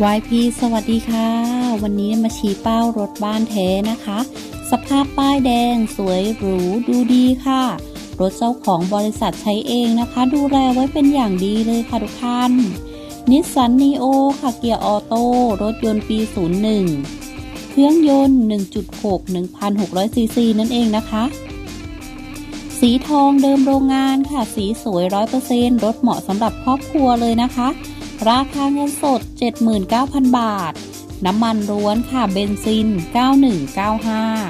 YP สวัสดีค่ะ วันนี้มาชี้เป้ารถบ้านแท้นะคะ สภาพป้ายแดงสวยหรูดูดีค่ะ รถเจ้าของบริษัทใช้เองนะคะ ดูแลไว้เป็นอย่างดีเลยค่ะทุกท่านนิสสันนีโอค่ะเกียร์ออโต้รถยนต์ปี 01 เครื่องยนต์ 1.6 1,600ซีซีนั่นเองนะคะ สีทองเดิมโรงงานค่ะ สีสวย 100%รถเหมาะสำหรับครอบครัวเลยนะคะ ราคาเงินสด 79,000 บาท น้ำมันล้วนค่ะเบนซิน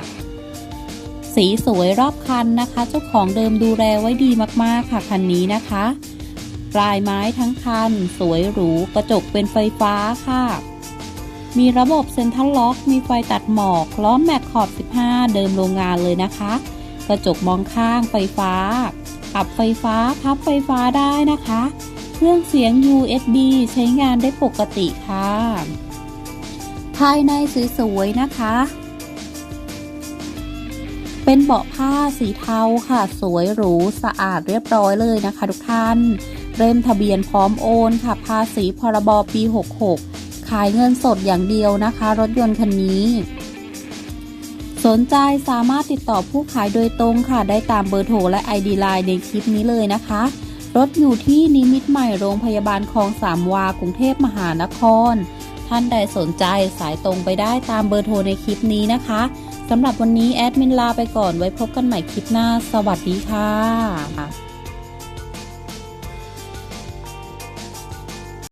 9195 สีสวยรอบคันนะคะ เจ้าของเดิมดูแลไว้ดีมากๆค่ะคันนี้นะคะปลายไม้ทั้งคัน สวยหรู กระจกเป็นไฟฟ้าค่ะ มีระบบเซ็นทรัลล็อก มีไฟตัดหมอก ล้อมแม็กขอบ 15 เดิมโรงงานเลยนะคะ กระจกมองข้างไฟฟ้า ปรับไฟฟ้า พับไฟฟ้าได้นะคะ เครื่องเสียง USB ใช้งานได้ปกติค่ะ ภายในสวยๆนะคะ เป็นเบาะผ้าสีเทาค่ะ สวยหรูสะอาดเรียบร้อยเลยนะคะ ทุกท่านเริ่มทะเบียนพร้อมโอนค่ะ ภาษีพรบปี 66 ขายเงินสดอย่างเดียวนะคะ รถยนต์คันนี้ สนใจสามารถติดต่อผู้ขายโดยตรงค่ะ ได้ตามเบอร์โทรและ ID ไลน์ในคลิปนี้เลยนะคะ รถอยู่ที่นิมิตใหม่โรงพยาบาลคลองสามวากรุงเทพมหานคร ท่านใดสนใจสายตรงไปได้ตามเบอร์โทรในคลิปนี้นะคะสำหรับวันนี้แอดมินลาไปก่อนไว้พบกันใหม่คลิปหน้า สวัสดีค่ะ